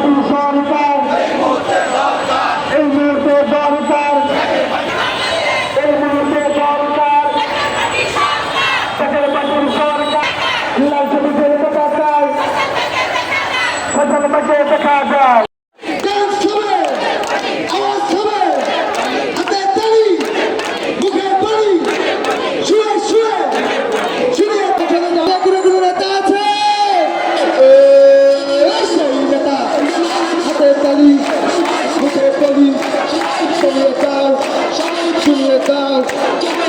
পার্টির সরকার এই মুহূর্তে দরকার এই মুহূর্তে দরকার সরকার। পার্টির সরকার লাল ছবি ফেলে দেখা যায় সরকার পার্টি দেখা যায় Natal.